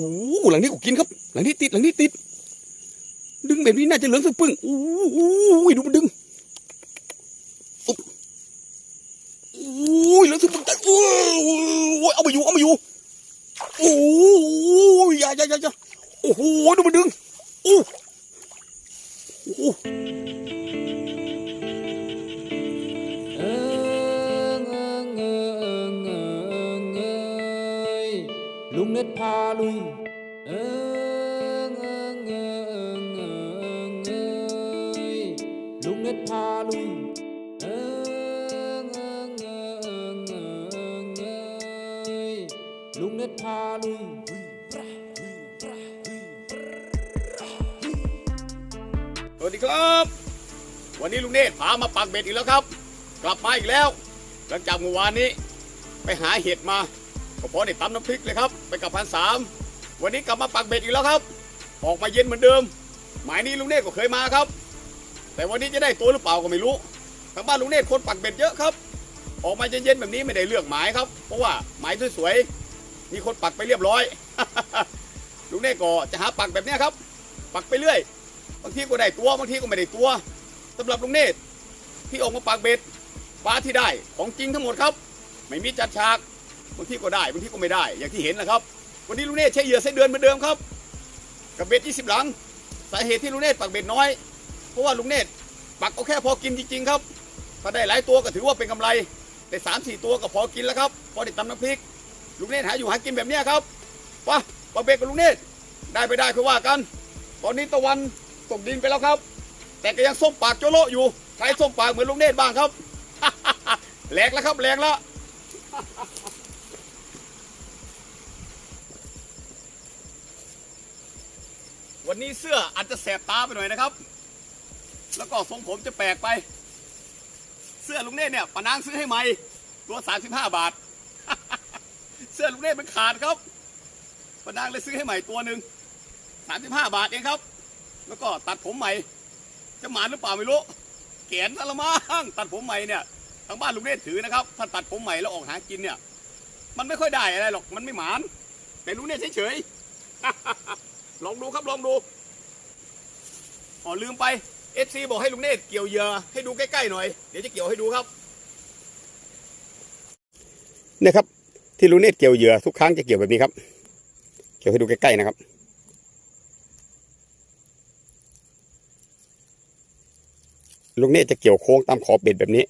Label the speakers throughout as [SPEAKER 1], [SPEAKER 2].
[SPEAKER 1] อ้โหหลังนี้กูกินครับ หลังนี้ติดหลังนี้ติด ดึงแบบนี้น่าจะเหลืองสักปึ้งโอ้โหดูมันดึงอุ๊บโอ้ยเหลืองสักปึ้งแต่โอ้ยเอามาอยู่เอามาอยู่โอ้ยอย่าอย่าอย่าอย่าโอ้โหดูมันดึงโอ้
[SPEAKER 2] ลุงเน็ตพาลุย เอิงเอิงเอิงเอิงเอยลุงเน็ตพาลุย เอิงเอิงเอิงเอิงเอยลุงเน็ตพาลุย
[SPEAKER 1] สวัสดีครับ วันนี้ลุงเนตรพามาปักเบ็ดอีกแล้วครับ กลับมาอีกแล้ว หลังจากเมื่อวานนี้ ไปหาเห็ดมา ก็พอได้ตำน้ำพริกเลยครับไปกับพันสามวันนี้กลับมาปักเบ็ดอีกแล้วครับ ออกมาเย็นเหมือนเดิม หมายนี้ลุงเนตรก็เคยมาครับ แต่วันนี้จะได้ตัวหรือเปล่าก็ไม่รู้ทางบ้านลุงเนตรคนปักเบ็ดเยอะครับ ออกมาเย็นๆแบบนี้ไม่ได้เลือกหมายครับ เพราะว่าหมายสวยๆมีคนปักไปเรียบร้อยลุงเนตรก็จะหาปักแบบนี้ครับ ปักไปเรื่อย บางทีก็ได้ตัวบางทีก็ไม่ได้ตัวสำหรับลุงเนตรที่ออกมาปากเบ็ดปลาที่ได้ของจริงทั้งหมดครับ ไม่มีจัดฉาก บางที่ก็ได้บางที่ก็ไม่ได้ อย่างที่เห็นนะครับ วันนี้ลุงเนตรใช้เหยื่อไส้เดือนเหมือนเดิมครับ กับเบ็ด20หลัง สาเหตุที่ลุงเนตรปักเบ็ดน้อย เพราะว่าลุงเนตรปักเอาแค่พอกินจริง ๆ ครับ ถ้าได้หลายตัวก็ถือว่าเป็นกำไร แต่สามสี่ตัวก็พอกินแล้วครับ พอได้ตำน้ำพริก ลุงเนตรหาอยู่หากินแบบนี้ครับไปปักเบ็ดกับลุงเนตรได้ไปได้คือว่ากัน ตอนนี้ตะวันตกดินไปแล้วครับ แต่ก็ยังส้มปากโจโลอยู่ ใครส้มปากเหมือนลุงเนตบ้างครับแหลกแล้วครับแหลกแล้ว วันนี้เสื้ออาจจะแสบตาไปหน่อยนะครับ แล้วก็ทรงผมจะแปลกไป เสื้อลุงเนตรเนี่ยปานางซื้อให้ใหม่ตัว35 บาท เสื้อลุงเนตรมันขาดครับปานางเลยซื้อให้ใหม่ตัวหนึ่ง35 บาทเองครับ แล้วก็ตัดผมใหม่ จะหมานหรือเปล่าไม่รู้แขนซะละมั้งตัดผมใหม่เนี่ยทางบ้านลุงเนตรถือนะครับ ถ้าตัดผมใหม่แล้วออกหากินเนี่ย มันไม่ค่อยได้อะไรหรอกมันไม่หมานแต่ลุงเนตรเฉยๆ ลองดูครับลองดูอ๋อลืมไปเอฟซีบอกให้ลุงเนตรเกี่ยวเยื่อให้ดูใกล้ๆหน่อย เดี๋ยวจะเกี่ยวให้ดูครับเนี่ยครับ ที่ลุงเนตรเกี่ยวเยื่อทุกครั้งจะเกี่ยวแบบนี้ครับ เกี่ยวให้ดูใกล้ๆนะครับลุงเนตรจะเกี่ยวโค้งตามขอบเบ็ดแบบนี้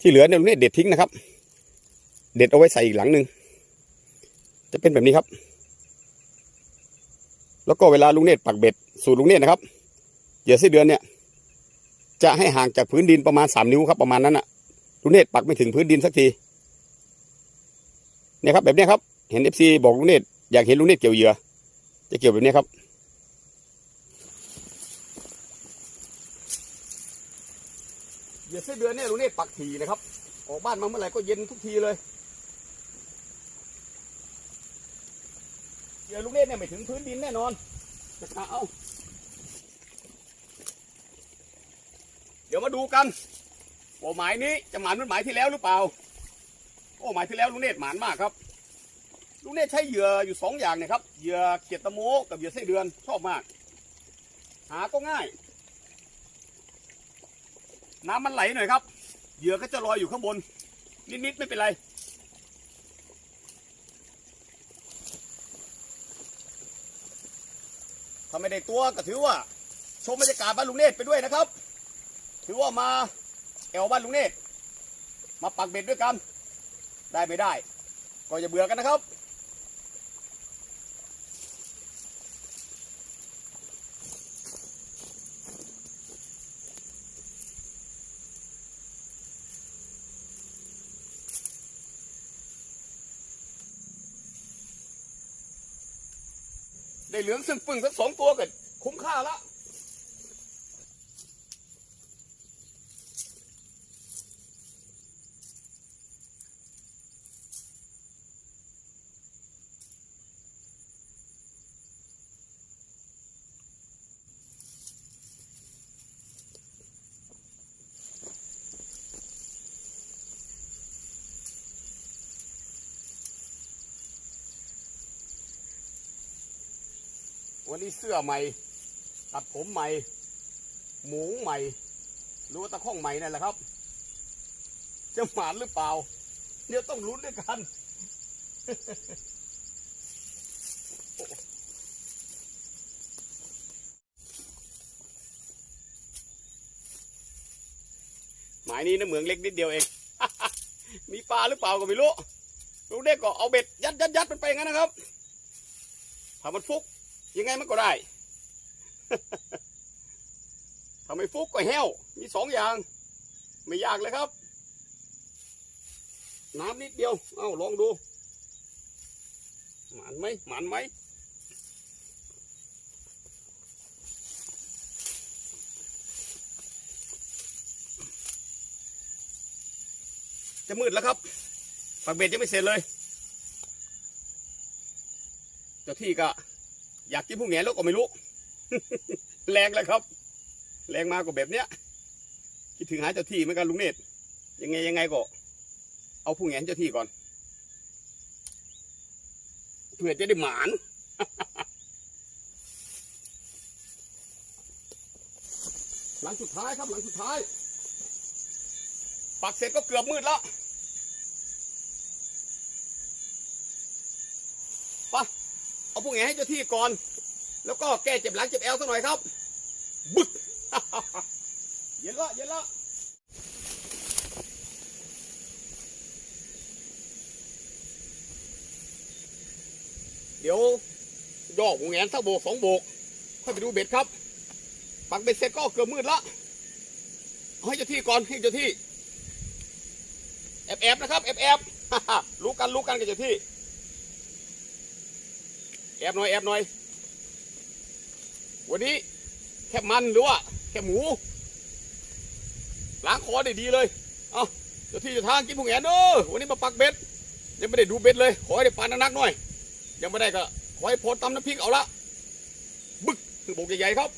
[SPEAKER 1] ที่เหลือเนี่ยลุงเนตรเด็ดทิ้งนะครับ เด็ดเอาไว้ใส่อีกหลังหนึ่ง จะเป็นแบบนี้ครับ แล้วก็เวลาลุงเนตรปักเบ็ด สูตรลุงเนตรนะครับเหยื่อไส้เดือนเนี่ย จะให้ห่างจากพื้นดินประมาณสามนิ้วครับประมาณนั้นอะลุงเนตรปักไม่ถึงพื้นดินสักทีเนี่ยครับแบบนี้ครับ เห็นเอฟซีบอกลุงเนตรอยากเห็นลุงเนตรเกี่ยวเหยื่อจะเกี่ยวแบบนี้ครับเหยื่อไส้เดือนเนี่ยลุงเนตรปักทีนะครับ ออกบ้านมาเมื่อไหร่ก็เย็นทุกทีเลย เหยื่อลุงเนตรเนี่ยไม่ถึงพื้นดินแน่นอนจะเอาเดี๋ยวมาดูกันว่าหมายนี้จะหมานเหมือนหมายที่แล้วหรือเปล่า โอ้หมายที่แล้วลุงเนตรหมานมากครับลุงเนตรใช้เหยื่ออยู่สองอย่างนี่ยครับ เหยื่อเกียรตะโมกับเหยื่อไส้เดือนชอบมาก หาก็ง่าย น้ำมันไหลหน่อยครับ เหยื่อก็จะลอยอยู่ข้างบน นิดๆไม่เป็นไร ถ้าไม่ได้ตัวก็ถือว่า ชมบรรยากาศบ้านลุงเนตรไปด้วยนะครับ ถือว่ามาแอวบ้านลุงเนตรมาปักเบ็ดด้วยกัน ได้ไม่ได้ ก็อย่าเบื่อกันนะครับ ได้เหลืองซึ่งปึ่งสักสองตัวก็คุ้มค่าละ วันนี้เสื้อใหม่ ตัดผมใหม่ หมูใหม่ หรือว่าตะข้องใหม่นั่นแหละครับ จะหมานหรือเปล่า เดี๋ยวต้องลุ้นด้วยกันหมายนี้นะเหมืองเล็กนิดเดียวเอง มีปลาหรือเปล่าก็ไม่รู้ ลูกเด็กก็เอาเบ็ดยัดยัดยัดมันไปงั้นนะครับ ถ้ามันฟุก ยังไงมันก็ได้ถ้าไมฟุกก็แห้ว มีสองอย่าง ไม่ยากเลยครับ น้ำนิดเดียว เอ้าลองดู หมันไหมหมันไหมจะมืดแล้วครับปักเบ็ดยังไม่เสร็จเลย เจ้าที่ก็ อยากกินผู้แหงนแล้วก็ไม่รู้ แรงเลยครับ แรงมาก็แบบเนี้ย คิดถึงหาเจ้าที่เหมือนกันลุงเนตรยังไงยังไงก็ เอาผู้แหงนเจ้าที่ก่อนเพื่อจะได้หมานหลังสุดท้ายครับหลังสุดท้าย ปักเสร็จก็เกือบมืดแล้วไปะ เอาพวกแงให้เจ้าที่ก่อน แล้วก็แก้เจ็บหลังเจ็บแอวสักหน่อยครับ บึกเย็นละเย็นละเดี๋ยวย่อหูแงนสักโบกสองโบก ค่อยไปดูเบ็ดครับ ปักเบ็ดเสร็จก็เกือบมืดละให้เจ้าที่ก่อนให้เจ้าที่แอบแอบนะครับแอบแอบรู้กันรู้กันกับเจ้าที่ แอบหน่อยแอบหน่อย วันนี้แค่มันหรือว่าแค่หมูล้างคอได้ดีเลย เอาเจ้าที่เจ้าทางกินพวกแอนเด้อวันนี้มาปักเบ็ด ยังไม่ได้ดูเบ็ดเลย ขอให้ได้ปลานักๆหน่อย ยังไม่ได้ก็ขอให้พอตำน้ำพริกเอาละ บึกโบกใหญ่ๆครับ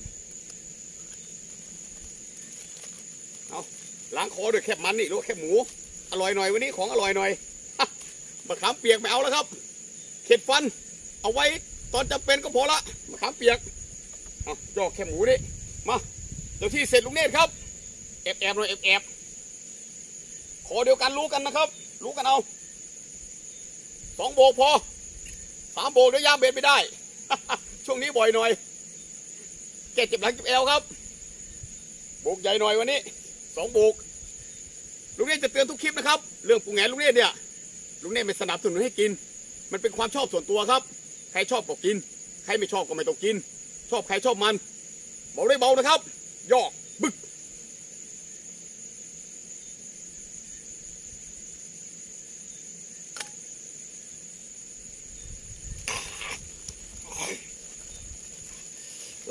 [SPEAKER 1] เอาล้างคอด้วยแคบมันนี่หรือว่าแคบหมู อร่อยหน่อยวันนี้ของอร่อยหน่อยมะขามเปียกไม่เอาแล้วครับ เข็ดฟัน เอาไว้ตอนจำเป็นก็พอละมะขามเปียกเอาจอกแค่หมูนี่มาเดี๋ยวที่เสร็จลุงเนตรครับแอบแอบหน่อยแอบแอบขอเดียวกันรู้กันนะครับ รู้กันเอาสองโบกพอสามโบกเดี๋ยวยามเบ็ดไม่ได้ ช่วงนี้บ่อยหน่อยแกเจ็บหลังเจ็บเอวครับโบกใหญ่หน่อยวันนี้สองโบกลุงเนตรจะเตือนทุกคลิปนะครับ เรื่องปูแงนลุงเนตรเนี่ยลุงเนตรไม่สนับสนุนให้กิน มันเป็นความชอบส่วนตัวครับ ใครชอบก็กิน ใครไม่ชอบก็ไม่ต้องกิน ชอบใครชอบมัน เบาได้เบานะครับยอกบึก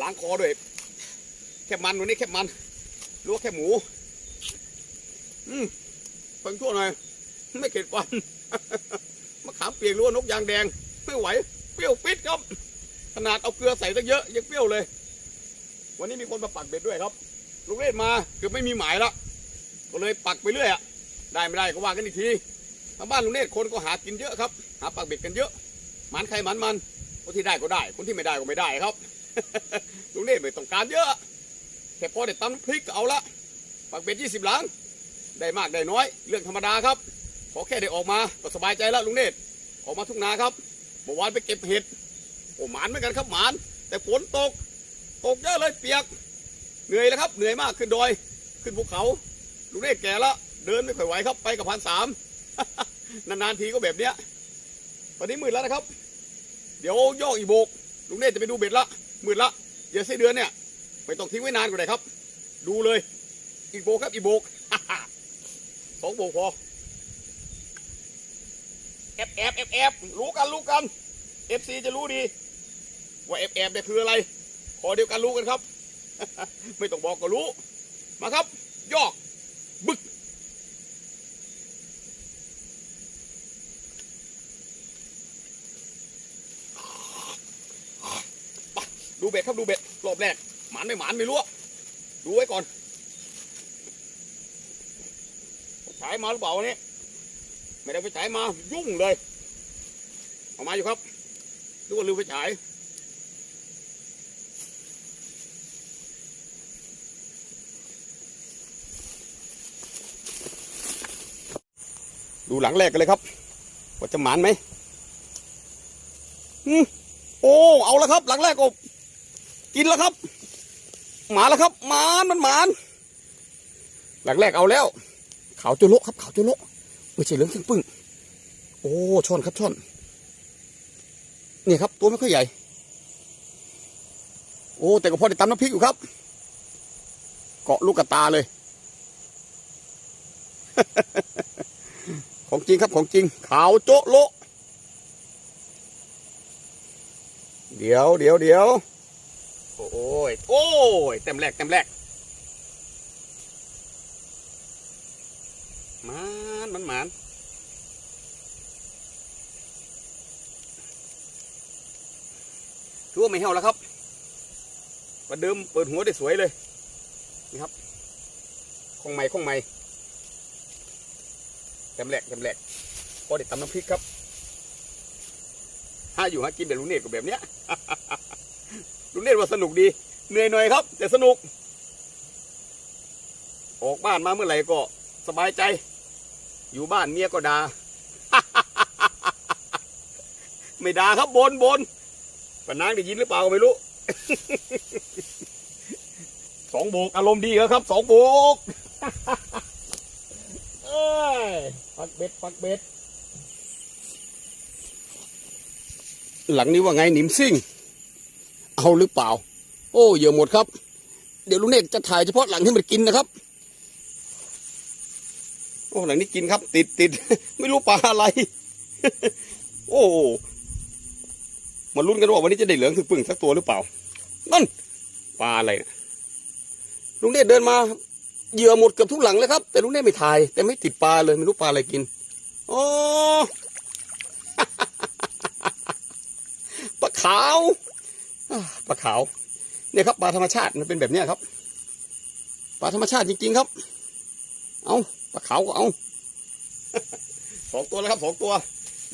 [SPEAKER 1] ล้างคอด้วย แค่มันวันนี้แค่มันหรือว่าแค่หมู อืมฟังชั่วหน่อย ไม่เข็ดฟันมะขามเปียกหรือว่านกยางแดง ไม่ไหว เปรี้ยวปิดครับ ขนาดเอาเกลือใส่ตั้งเยอะยังเปรี้ยวเลย วันนี้มีคนมาปักเบ็ดด้วยครับ ลูกเล่นมาเกือบไม่มีหมายละก็เลยปักไปเรื่อยอะได้ไม่ได้ก็ว่ากันอีกทีทางบ้านลุงเนตรคนก็หากินเยอะครับ หาปักเบ็ดกันเยอะหมันใครหมันมันคนที่ได้ก็ได้ คนที่ไม่ได้ก็ไม่ได้ครับลุงเนตรไม่ต้องการเยอะแค่พอได้ตำน้ำพริกก็เอาละปักเบ็ดยี่สิบหลัง ได้มากได้น้อย เรื่องธรรมดาครับ ขอแค่ได้ออกมาก็สบายใจแล้วลุงเนตรออกมาทุ่งนาครับ มื่อวานไปเก็บเห็ดโอ้หมานเหมือนกันครับหมาน แต่ฝนตก ตกเยอะเลยเปียก เหนื่อยแล้วครับ เหนื่อยมากขึ้นดอย ขึ้นภูเขาลุงเนตรแก่แล้วเดินไม่ค่อยไหวครับไปกับพันสามนานๆทีก็แบบเนี้ยตอนนี้มืดแล้วนะครับ เดี๋ยวย่ออีโบกลุงเนตรจะไปดูเบ็ดละมืดละเดี๋ยวไส้เดือนเนี่ยไม่ต้องทิ้งไว้นานก็ได้ครับ ดูเลยอีโบกครับอีโบกสองโบกพอ แอบแอบแอบแอบรู้กันรู้กันเอฟซีจะรู้ดี ว่าแอบแอบเนี่ยคืออะไร ขอเดียวกันรู้กันครับ ไม่ต้องบอกก็รู้ มาครับ ยอก บึกดูเบ็ดครับดูเบ็ดรอบแรกหมานไม่หมานไม่รู้ดูไว้ก่อนฉายมาหรือเปล่าวันนี้ ไม่ได้ไปฉายมายุ่งเลยออกมาอยู่ครับดูว่าลืมไปฉายดูหลังแรกกันเลยครับ ว่าจะหมานไหมอืมโอ้เอาแล้วครับ หลังแรกอบกินแล้วครับ หมาแล้วครับหมานมันหมาน หลังแรกเอาแล้วเขาวจุโลครับเขาวจุโล ไม่ใช่เหลืองซึ่งปึ้ง โอ้ช่อนครับช่อน เนี่ยครับ ตัวไม่ค่อยใหญ่ โอ้แต่ก็พอได้ตำน้ำพริกอยู่ครับ เกาะลูกกระตาเลย ของจริงครับของจริง ขาวโจ๊ะโลเดี๋ยวเดี๋ยวเดี๋ยวโอ้ยโอ้ยเต็มแรกเต็มแรก มันมันหมานถือว่าไม่เห่าแล้วครับประเดิมเปิดหัวได้สวยเลยนี่ครับของใหม่ของใหม่เต็มแกเต็มแรกพอได้ตำน้ำพริกครับถ้าอยู่หากินแบบลุงเนตรก็แบบเนี้ยลุงเนตว่าสนุกดี เหนื่อยหน่อยครับ แต่สนุก ออกบ้านมาเมื่อไหร่ก็สบายใจ อยู่บ้านเมียก็ด่าไม่ด่าครับบนบนปนางได้ยินหรือเปล่าก็ไม่รู้สองโบกอารมณ์ดีแล้วครับสองโบกเอ้ยปักเบ็ดปักเบ็ด หลังนี้ว่าไงหนิมซิ่ง เอาหรือเปล่า โอ้เยอะหมดครับ เดี๋ยวลุงเนกจะถ่ายเฉพาะหลังที่มันกินนะครับ อ้หลังนี้กินครับ ติดติดไม่รู้ปลาอะไร โอ้มาลุ้นกันว่าวันนี้จะได้เหลืองถึงปึ่งสักตัวหรือเปล่านั่นปลาอะไรนะลุงเนตเดินมาเหยื่อหมดเกือบทุกหลังเลยครับ แต่ลุงเนตไม่ถ่าย แต่ไม่ติดปลาเลยไม่รู้ปลาอะไรกินโอ๋อปลาขาวปลาขาว เนี่ยครับปลาธรรมชาติมันเป็นแบบเนี้ยครับปลาธรรมชาติจริงๆครับ เอา ปลาขาวก็เอาสองตัวแล้วครับสองตัว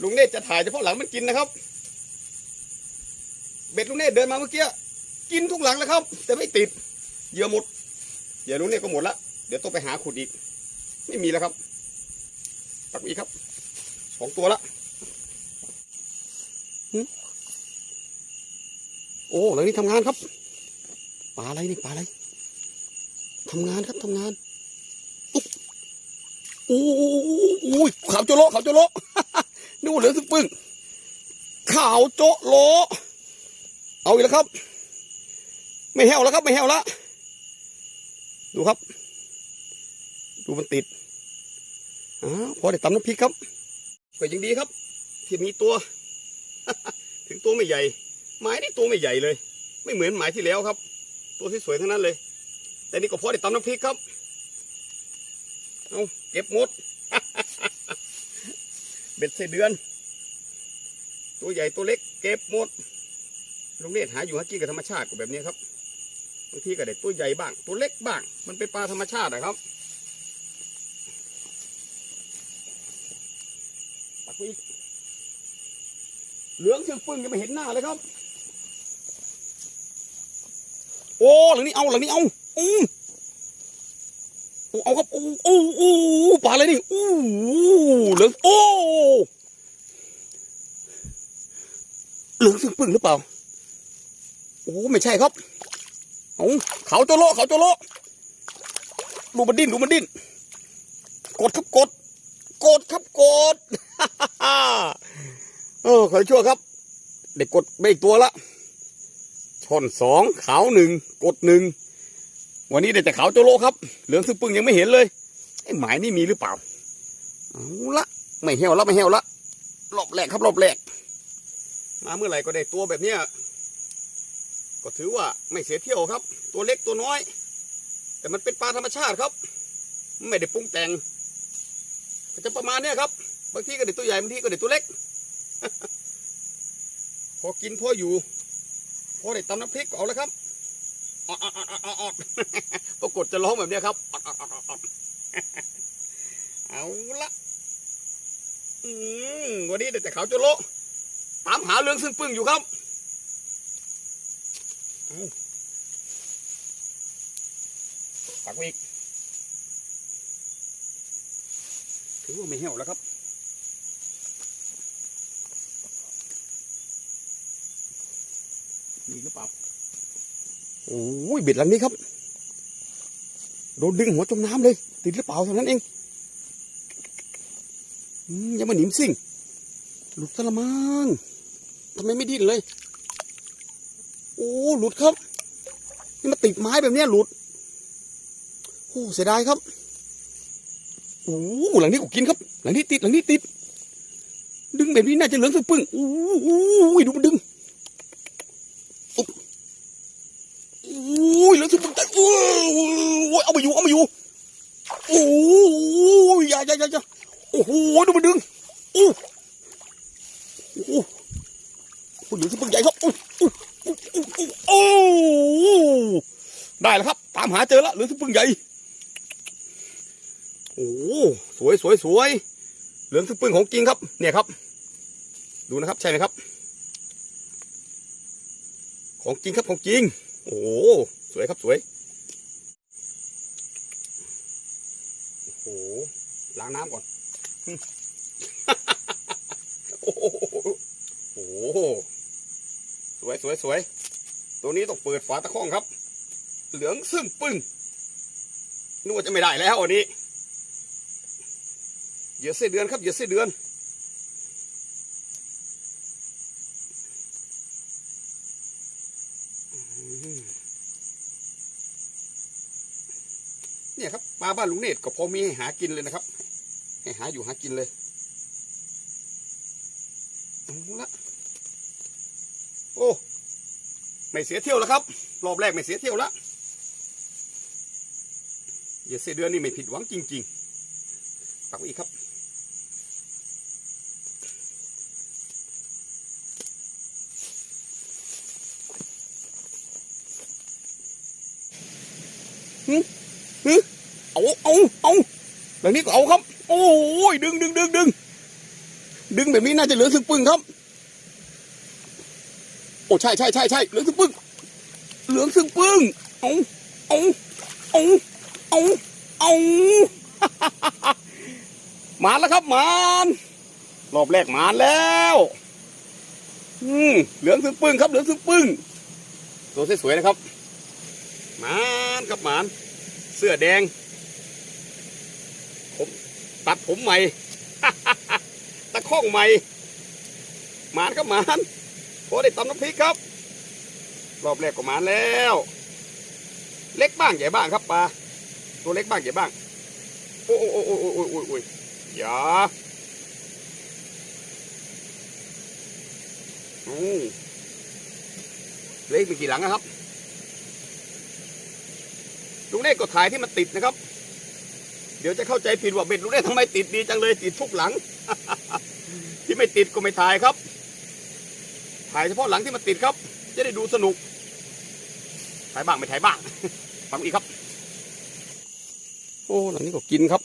[SPEAKER 1] ลุงเนตจะถ่ายเฉพาะหลังมันกินนะครับ เบ็ดลุงเนตเดินมาเมื่อกี้กินทุกหลังแล้วครับ แต่ไม่ติดเยื่อหมดเยื่อลุงเนตก็หมดละเดี๋ยวต้องไปหาขุดอีก ไม่มีแล้วครับตักอีกครับสองตัวละโอ้หลังนี้ทำงานครับปลาอะไรนี่ปลาอะไรทำงานครับทำงานอุ๊บ อ้โหขาวโจโลขาวโจโลนึกว่าเหลือสึกปึ้งขาวโจโลเอาอีกแล้วครับ ไม่แห้วแล้วครับ ไม่แห้วแล้วดูครับ ดูมันติดอาพอได้ตำน้ำพริกครับก็ยังดีครับ ที่มีตัว ถึงตัวไม่ใหญ่ไม้นี่ตัวไม่ใหญ่เลย ไม่เหมือนไม้ที่แล้วครับ ตัวที่สวยทั้งนั้นเลย แต่นี่ก็พอได้ตำน้ำพริกครับ เอาเก็บหมด เบ็ดเสเดือน ตัวใหญ่ตัวเล็ก เก็บหมดลุงเนตรหาอยู่หากินกับธรรมชาติก็แบบนี้ครับบางทีก็ได้ตัวใหญ่บ้าง ตัวเล็กบ้าง มันเป็นปลาธรรมชาตินะครับปักไว้อีกเหลืองเชียงปึ้งยังไม่เห็นหน้าเลยครับ โอ้หลังนี้เอาหลังนี้เอาอู้โอ้ เอาครับอู้อู้อู้ปลาอะไรนี่อู้เหลืองโอ้เหลืองเชียงปึ้งหรือเปล่าโอ้ไม่ใช่ครับเอาเขาโจโลเขาโจโลดูมันดิ้นดูมันดิ้นกดครับกดกดครับกดเออขอชั่วครับ เด็กกดไปอีกตัวละช่อนสองขาวหนึ่งกดหนึ่ง วันนี้ได้แต่ขาวโจโลครับ เหลืองซึ่งปึงยังไม่เห็นเลยไอ้หมายนี่มีหรือเปล่าเอาละไม่เหี่ยวละไม่เหี่ยวละรอบแรกครับรอบแรกมาเมื่อไหร่ก็ได้ตัวแบบเนี้ยก็ถือว่าไม่เสียเที่ยวครับ ตัวเล็กตัวน้อย แต่มันเป็นปลาธรรมชาติครับ ไม่ได้ปรุงแต่งก็จะประมาณเนี้ยครับบางทีก็เด็ดตัวใหญ่บางทีก็เด็ดตัวเล็ก พอกินพออยู่ พอได้ตำน้ำพริกก็เอาแล้วครับ ปรากฏจะร้องแบบนี้ครับ เอาละวันนี้แต่เขาจะโลตามหาเรื่องซึ่งปึ้งอยู่ครับปักอีกถือว่าไม่เหี่ยวแล้วครับมีหรือเปล่า โอ้ยเบ็ดหลังนี้ครับ โดนดึงหัวจมน้ำเลย ติดหรือเปล่าเท่านั้นเองยังมาหนิมสิ่ง หลุดซะละมั้งทำไมไม่ดิ้นเลย โอ้หลุดครับ นี่มาติดไม้แบบนี้หลุดโอ้เสียดายครับโอ้หลังนี้ก็กินครับ หลังนี้ติดหลังนี้ติด ดึงแบบนี้น่าจะเหลืองสุดปึ้งโอ้โหดูมันดึงอุ๊บโอ้ยเหลืองสุดปึ้งแต่โอ้ยเอามาอยู่เอามาอยู่โอ้ยอย่าอย่าอย่าอย่โอ้โหดูมันดึงโอ้โอ้โหเหลืองสุดปึ้งใหญ่ครับโอ้โอ้ได้แล้วครับ ตามหาเจอแล้วเหลืองสุดปึ้งใหญ่โอ้สวยสวยสวยเหลืองสุดปึ้งของจริงครับ เนี่ยครับ ดูนะครับใช่ไหมครับ ของจริงครับของจริง โอ้โหสวยครับสวย โอ้โหล้างน้ำก่อน โอ้โหสวยสวยสวย ตัวนี้ต้องเปิดฝาตะข้องครับ เหลืองซึ่งปึ้งนึกว่าจะไม่ได้แล้ววันนี้ เหยื่อเส้นเดือนครับเหยื่อเส้นเดือน บ้านลุงเนตรก็พอมีให้หากินเลยนะครับ ให้หาอยู่หากินเลยเอาละโอ้ไม่เสียเที่ยวแล้วครับ รอบแรกไม่เสียเที่ยวละอย่าเสียเดือนนี่ไม่ผิดหวังจริงๆปักไว้อีกครับ เอาเอาแบบนี้ก็เอาครับ โอ้ยดึงดึงดึงดึงดึงแบบนี้น่าจะเหลือสึกปึ้งครับ โอ้ใช่ใช่ใช่ใช่เหลือสึกปึ้งเหลืองสึกปึ้งเอาเอาเอาเอาเอามาแล้วครับมานรอบแรกมาแล้วอืมเหลืองสึกปึ้งครับเหลืองสึกปึ้งตัวสวยๆนะครับมานครับมาน เสื้อแดง ตัดผมใหม่ ตะข้องใหม่หมานก็หมานพอได้ตำน้ำพริกครับ รอบแรกก็หมานแล้ว เล็กบ้างใหญ่บ้างครับปลาตัวเล็กบ้างใหญ่บ้างโอ้โอ้โอ้โอ้โอ้โอ้โอ้โอ้ยอย่าอืมเล็กมีกี่หลังนะครับลุงเนตก็ถ่ายที่มันติดนะครับ เดี๋ยวจะเข้าใจผิดว่าเบ็ดลุงเนตทำไมติดดีจังเลยติดทุกหลัง ที่ไม่ติดก็ไม่ถ่ายครับ ถ่ายเฉพาะหลังที่มันติดครับ จะได้ดูสนุก ถ่ายบ้างไม่ถ่ายบ้างฟังอีกครับ โอ้หลังนี้ก็กินครับ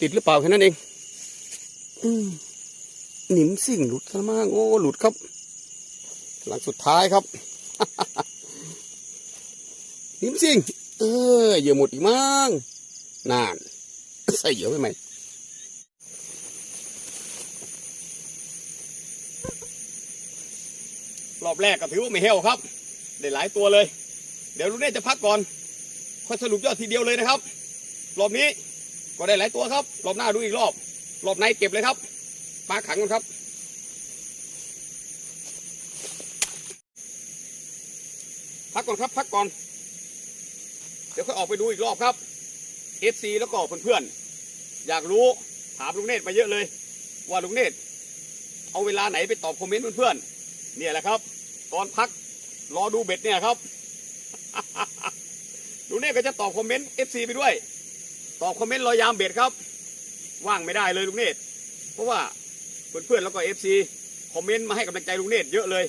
[SPEAKER 1] ติดหรือเปล่าแค่นั้นเองหนิมสิ่งหลุดซะมากโอ้หลุดครับ หลังสุดท้ายครับหนิมสิ่ง เออเยื่อหมดอีกมั้ง นาน ใส่เยื่อไปไหมรอบแรกก็ถือว่าไม่เฮลครับ ได้หลายตัวเลย เดี๋ยวลุงเน่จะพักก่อน ค่อยสรุปยอดทีเดียวเลยนะครับ รอบนี้ก็ได้หลายตัวครับ รอบหน้าดูอีกรอบ รอบในเก็บเลยครับปลาขังกันครับ พักก่อนครับ พักก่อน เดี๋ยวค่อยออกไปดูอีกรอบครับ FC แล้วก็เพื่อนๆอยากรู้ถามลุงเนตรมาเยอะเลย ว่าลุงเนตรเอาเวลาไหนไปตอบคอมเมนต์เพื่อนๆเนี่ยแหละครับ ตอนพักรอดูเบ็ดเนี่ยครับลุงเนตรก็จะตอบคอมเมนต์ FC ไปด้วย ตอบคอมเมนต์รอยามเบ็ดครับ ว่างไม่ได้เลยลุงเนตรเพราะว่าเพื่อนๆแล้วก็ FC คอมเมนต์มาให้กำลังใจลุงเนตรเยอะเลย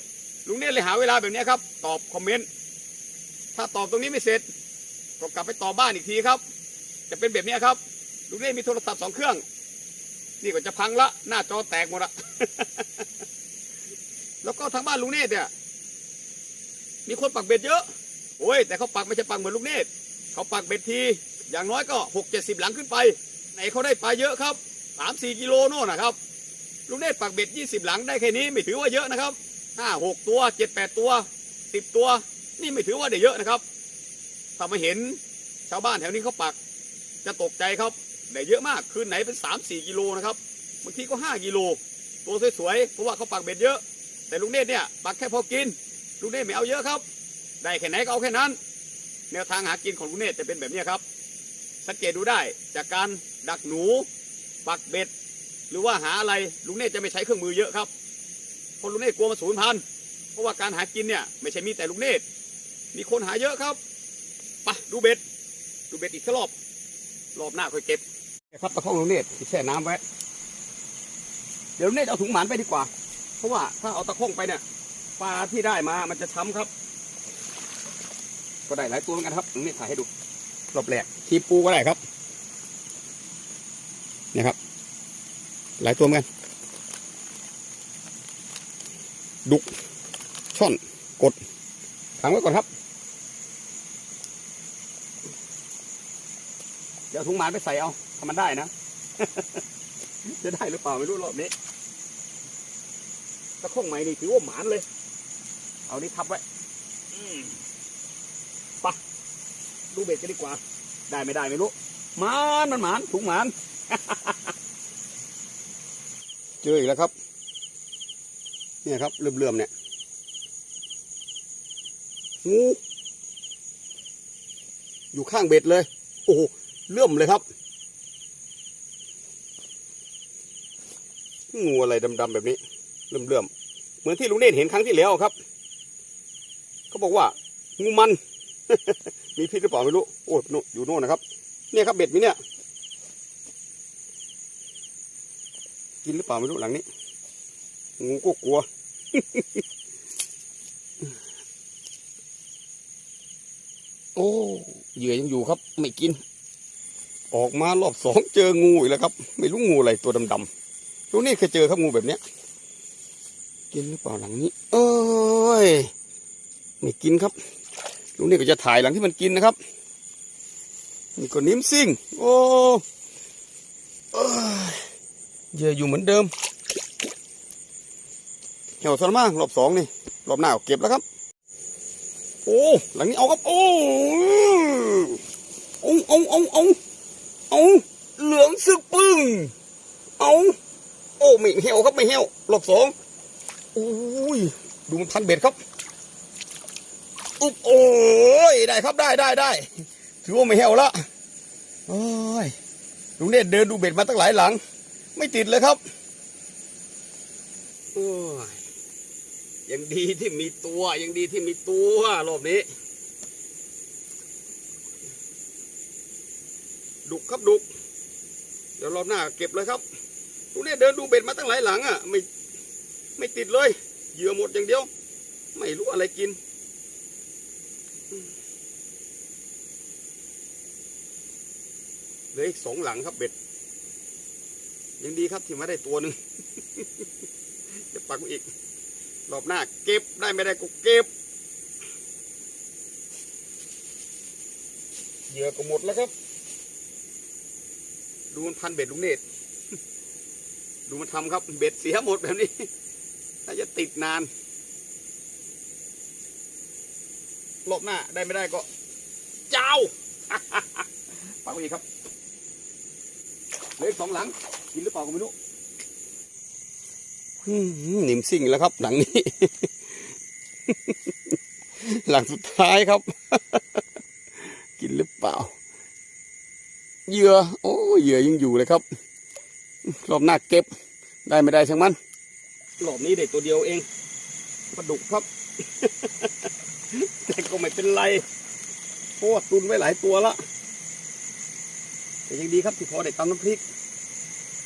[SPEAKER 1] ลุงเนตรเลยหาเวลาแบบนี้ครับ ตอบคอมเมนต์ถ้าตอบตรงนี้ไม่เสร็จก็กลับไปต่อบ้านอีกทีครับ จะเป็นแบบนี้ครับลุงเน่มีโทรศัพท์สองเครื่อง นี่ก็จะพังละ หน้าจอแตกหมดละแล้วก็ทางบ้านลุงเนตเนี่ยมีคนปักเบ็ดเยอะ โอ้ย แต่เขาปักไม่ใช่ปักเหมือนลุงเนตเขาปักเบ็ดที อย่างน้อยก็หกเจ็ดสิบหลังขึ้นไป ไหนเขาได้ปลาเยอะครับสามสี่กิโลโน่นนะครับ ลุงเนตปักเบ็ดยี่สิบหลังได้แค่นี้ไม่ถือว่าเยอะนะครับห้าหกตัวเจ็ดแปดตัวสิบตัว นี่ไม่ถือว่าได้เยอะนะครับถ้ามาเห็นชาวบ้านแถวนี้เขาปัก จะตกใจครับได้เยอะมากคืนไหนเป็นสามสี่กิโลนะครับบางทีก็ห้ากิโล ตัวสวยๆเพราะว่าเขาปักเบ็ดเยอะ แต่ลุงเนตเนี่ยปักแค่พอกินลุงเนตไม่เอาเยอะครับ ได้แค่ไหนก็เอาแค่นั้น แนวทางหากินของลุงเนตจะเป็นแบบนี้ครับ สังเกตดูได้จากการดักหนูปักเบ็ด หรือว่าหาอะไรลุงเนตจะไม่ใช้เครื่องมือเยอะครับเพราะลุงเนตกลัวมันสูญพันธุ์เพราะว่าการหากินเนี่ยไม่ใช่มีแต่ลุงเนตมีคนหาเยอะครับไปดูเบ็ดดูเบ็ดอีกสักรอบ รอบหน้าค่อยเก็บครับตะข้องลุงเนตรที่แช่น้ำไว้ เดี๋ยวลุงเนตเอาถุงหมานไปดีกว่า เพราะว่าถ้าเอาตะข้องไปเนี่ยปลาที่ได้มามันจะช้ำครับ ก็ได้หลายตัวเหมือนกันครับลุงเนตถ่ายให้ดูรอบแรกทีปูก็ได้ครับเนี่ยครับ หลายตัวเหมือนกันดุกช่อนกดขังไว้ก่อนครับ เดี๋ยวเอาถุงหมานไปใส่เอาถ้ามันได้นะ จะได้หรือเปล่าไม่รู้รอบนี้ตะข้องใหม่นี่ถือว่าหมานเลย เอานี่ทับไว้อืมไปะดูเบ็ดกันดีกว่า ได้ไม่ได้ไม่รู้หมานมันหมานถุงหมาน เจออีกแล้วครับ เนี่ยครับเลื่อมๆเนี่ยงูอยู่ข้างเบ็ดเลย โอ้โห เลื่อมเลยครับ งูอะไรดำๆแบบนี้ เลื่อมๆ เหมือนที่ลุงเนตเห็นครั้งที่แล้วครับ เขาบอกว่า งูมัน มีพิษหรือเปล่าไม่รู้ โอ้ยนู่นอยู่โน่นนะครับ เนี่ยครับเบ็ดมีเนี่ยกินหรือเปล่าไม่รู้หลังนี้ งูก็กลัว โอ้เหยื่อยังอยู่ครับ ไม่กิน ออกมารอบสองเจองูอีกแล้วครับ ไม่รู้งูอะไรตัวดำๆลูกนี่เคยเจอครับงูแบบเนี้ย กินหรือเปล่าหลังนี้ เอ้ยไม่กินครับลูกนี่ก็จะถ่ายหลังที่มันกินนะครับนี่ก็นิ้มซิ่ง โอ้เยเหยื่ออยู่เหมือนเดิมเหี่ยวสนมากรอบสองนี่รอบหน้าเอาเก็บแล้วครับ โอ้หลังนี้เอาครับ โอ้อาเอาเอาเอา เอาเหลืองซึกปึ้งเอาโอ้ไม่เหี่ยวครับไม่เหี่ยวรอบสองโอ้ยดูมันพันเบ็ดครับอุ๊บโอ้ยได้ครับได้ได้ได้ถือว่าไม่เหี่ยวละโอ้ยลุงเนตรเดินดูเบ็ดมาตั้งหลายหลัง ไม่ติดเลยครับโอ้ยยังดีที่มีตัวยังดีที่มีตัวรอบนี้ ดุกครับดุก เดี๋ยวรอบหน้าเก็บเลยครับดูเนี่ยเดินดูเบ็ดมาตั้งหลายหลังอะไม่ไม่ติดเลย เหยื่อหมดอย่างเดียว ไม่รู้อะไรกิน เหลืออีกสองหลังครับเบ็ด ยังดีครับที่มาได้ตัวหนึ่งจะปักอีก รอบหน้าเก็บได้ไม่ได้ก็เก็บเหยื่อก็หมดแล้วครับ ดูมันพันเบ็ดลุงเนตรดูมันทำครับ เบ็ดเสียหมดแบบนี้ถ้าจะติดนานรอบหน้าได้ไม่ได้ก็ เจ้าปักไว้อีกครับเหลือสองหลัง กินหรือเปล่าก็ไม่รู้อืมนิ่มซิ่งแล้วครับ หลังนี้ หลังสุดท้ายครับ กินหรือเปล่า เหยื่อโอ้เหยื่อยังอยู่เลยครับ รอบหน้าเก็บได้ไม่ได้ช่างมันรอบนี้ได้ตัวเดียวเองปลาดุกครับ แต่ก็ไม่เป็นไรเพราะว่าตุนไว้หลายตัวละแต่ยังดีครับที่พอได้ตำน้ำพริก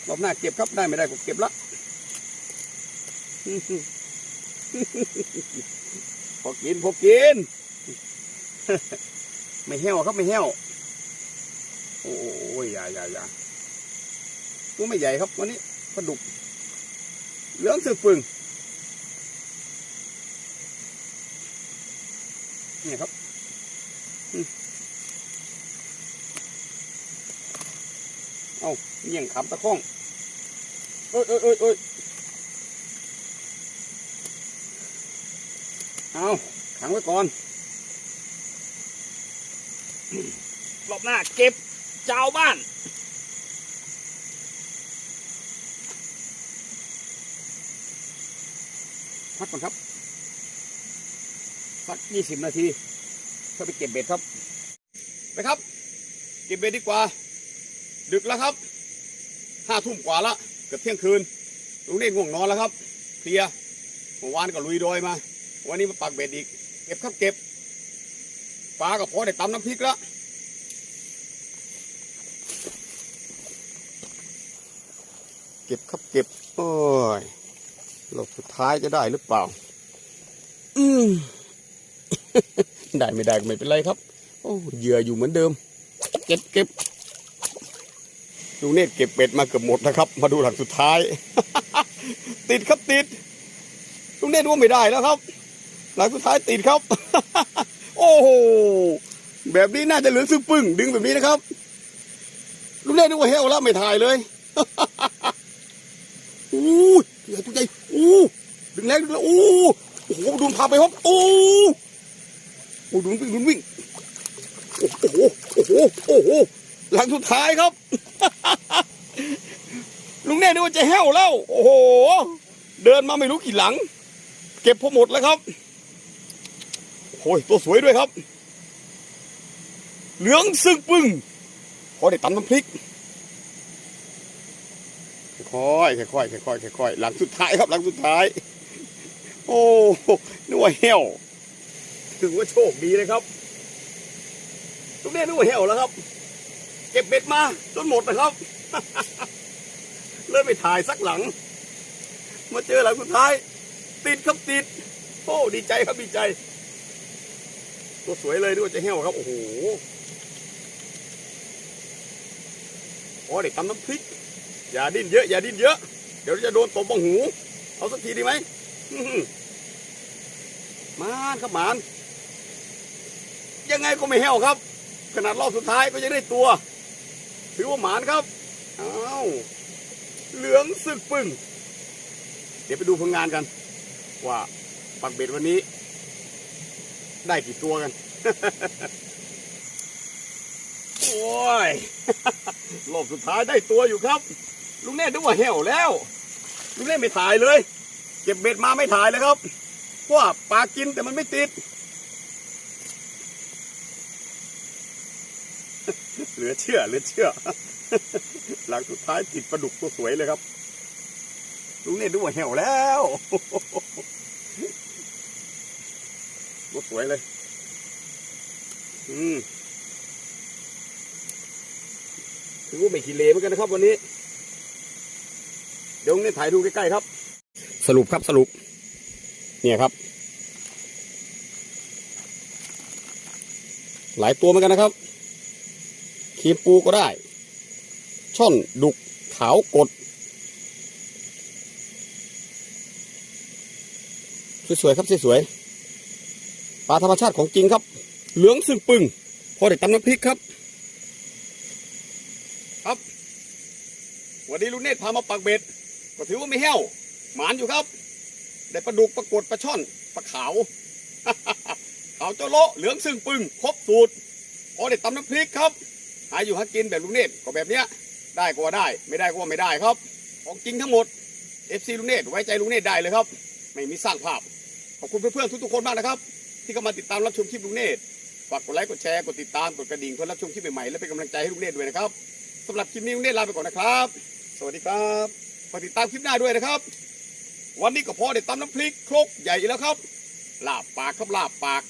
[SPEAKER 1] รอบหน้าเก็บครับได้ไม่ได้ก็เก็บละพอกินพอกิน ไม่เหี้ยวครับไม่เหี้ยว โอ้ยอย่าอย่าอย่าตัวไม่ใหญ่ครับวันนี้ปลาดุกเหลืองสึกฟึงนี่ครับอืมเอาเยี่ยงขำตะข้องเอ้ยเอ้ยเอ้ยเอ้ยเอาขังไว้ก่อน
[SPEAKER 3] รอบหน้าเก็บ จ้าบ้าน
[SPEAKER 1] พักก่อนครับสักยี่สิบนาทีเพื่อไปเก็บเบ็ดครับ ไปครับ เก็บเบ็ดดีกว่า ดึกแล้วครับห้าทุ่มกว่าละเกือบเที่ยงคืนลุงเน่ง่วงนอนแล้วครับ เพลียเมื่อวานก็ลุยดอยมา วันนี้มาปักเบ็ดอีก เก็บครับเก็บปลาก็พอได้ตำน้ำพริกแล้ว เก็บครับเก็บ โอ้ยรอบสุดท้ายจะได้หรือเปล่า อืมได้ไม่ได้ก็ไม่เป็นไรครับ โอ้เหยื่ออยู่เหมือนเดิม เก็บเก็บดูเนตรเก็บเป็ดมาเกือบหมดนะครับ มาดูหลังสุดท้าย ติดครับติดลุงเนตรว่าไม่ได้แล้วครับ หลังสุดท้ายติดครับ โอ้โหแบบนี้น่าจะเหลือซึ่งปึ้งดึงแบบนี้นะครับลุงเนตรนึกว่าเฮลแล้วไม่ถ่ายเลย อู้ใหญ่ตัวใหญ่อู้ดึงแรงดึงแรงอู้โอ้โหดูนพาไปครับอู้โอ้ดูนวิ่งดูนวิ่งโอ้โหโอ้โหโอ้โหหลังสุดท้ายครับ ลุงแน่นึกว่าจะแห้วแล้ว โอ้โห เดินมาไม่รู้กี่หลัง เก็บพอหมดแล้วครับโอ้ยตัวสวยด้วยครับ เหลืองซึ่งปึ้งพอได้ตำน้ำพริก ค่อยๆค่อยๆค่อยๆค่อยๆหลังสุดท้ายครับหลังสุดท้าย โอ้นึกว่าเหี่ยวถือว่าโชคดีเลยครับทุกเนี้นึกว่าเหี่ยวแล้วครับ เก็บเบ็ดมาจนหมดนะครับเลยไปถ่ายสักหลัง มาเจอหลังสุดท้าย ติดครับติด โอ้ดีใจครับดีใจ ตัวสวยเลยนึกว่าจะเหี่ยวครับ โอ้โหโอ้เด็กตำน้ำพริก อย่าดิ้นเยอะ อย่าดิ้นเยอะ เดี๋ยวจะโดนตบบังหู เอาสักทีดีไหมหมานครับหมาน ยังไงก็ไม่แห้วครับ ขนาดรอบสุดท้ายก็ยังได้ตัว ถือว่าหมานครับ อ้าว เหลืองสึกปึ้งเดี๋ยวไปดูผลงานกัน ว่าปักเบ็ดวันนี้ ได้กี่ตัวกัน โอ้ย รอบสุดท้ายได้ตัวอยู่ครับ ลุงเน่นึกว่าเหี่ยวแล้ว ลุงเน่ไม่ถ่ายเลย เก็บเบ็ดมาไม่ถ่ายเลยครับเพราะว่าปลากินแต่มันไม่ติด เหลือเชื่อเหลือเชื่อ หลังสุดท้ายติดปลาดุกตัวสวยเลยครับ ลุงเน่นึกว่าเหี่ยวแล้วตัวสวยเลย อืมถือว่าไม่ขี้เลเหมือนกันนะครับวันนี้ ดี๋ยวนี่ถ่ายดูใกล้ๆครับ สรุปครับสรุป เนี่ยครับ หลายตัวเหมือนกันนะครับขีมปูก็ได้ ช่อนดุกขาวกด สวยๆครับสวยๆปลาธรรมชาติของจริงครับ เหลืองซึ่งปึงพอได้ตำน้ำพริกครับ ครับวันนี้ลุงเนตพามาปักเบ็ด ก็ถือว่าไม่แห้ว หมานอยู่ครับ ได้ปลาดุกปลากดปลาช่อนปลาขาวขาวเจ้าโละเหลืองซึ่งปึงครบสูตรพอได้ตำน้ำพริกครับ หาอยู่หากินแบบลุงเนตรก็แบบเนี้ย ได้ก็ว่าได้ ไม่ได้ก็ว่าไม่ได้ครับ ของจริงทั้งหมด FC ลุงเนตรไว้ใจลุงเนตรได้เลยครับ ไม่มีสร้างภาพ ขอบคุณเพื่อนๆทุกๆคนมากนะครับ ที่เข้ามาติดตามรับชมคลิปลุงเนตรฝากกดไลค์กดแชร์กดติดตามกดกระดิ่งเพื่อรับชมคลิปใหม่ๆและเป็นกำลังใจให้ลุงเนตรด้วยนะครับสำหรับคลิปนี้ลุงเนตรลาไปก่อนนะครับ สวัสดีครับ ไปติดตามคลิปหน้าด้วยนะครับ วันนี้ก็พอได้ตำน้ำพริกครกใหญ่แล้วครับ ลาบปากครับลาบปาก